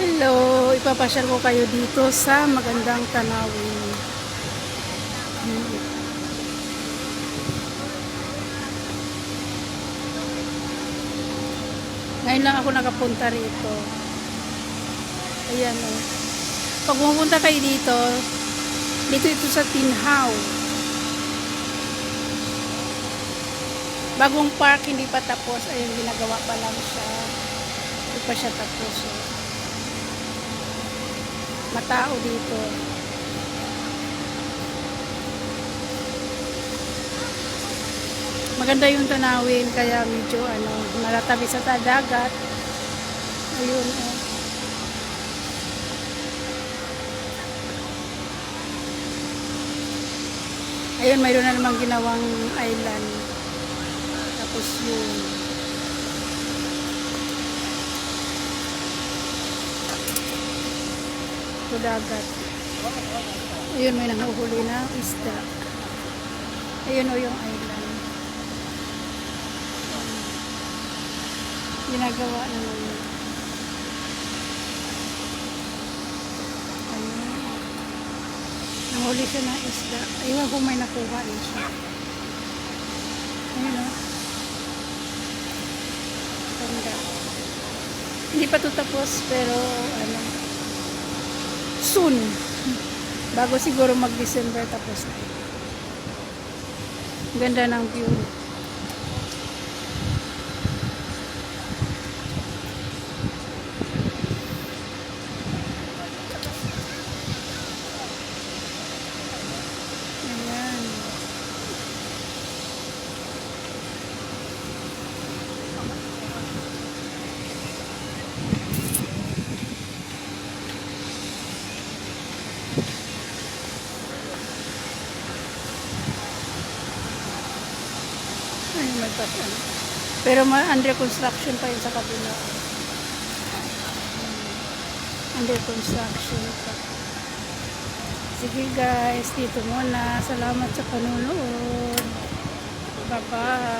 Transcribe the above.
Hello, ipapasyal ko kayo dito sa magandang tanawin. Ngayon lang ako nakapunta rito. Ayan o. Pag pumunta kayo dito, dito ito sa Tinhaw. Bagong park, hindi pa tapos. Ayun, ginagawa pa lang siya. Hindi pa siya tapos. Oh. Matao dito. Maganda yung tanawin, kaya medyo ano, malatabi sa dagat. Ayun, oh. Ayun, mayroon na namang ginawang island. Tapos yun. Ito dagat. Ayun, may nanguhuli na isda. Ayun o yung island. Ginagawa naman yun. Ayun. Nanghuli siya ng isda. Ayun kung may nakuha rin siya. Ayun o. Ganda. Hindi pa to tapos pero ano soon. Bago siguro mag-December tapos na. Ganda ng view. Ayan. Ay, may pas ano. Pero under construction pa yun sa kabila. Under construction pa. Sige guys, dito muna. Salamat sa panunood. Bye-bye.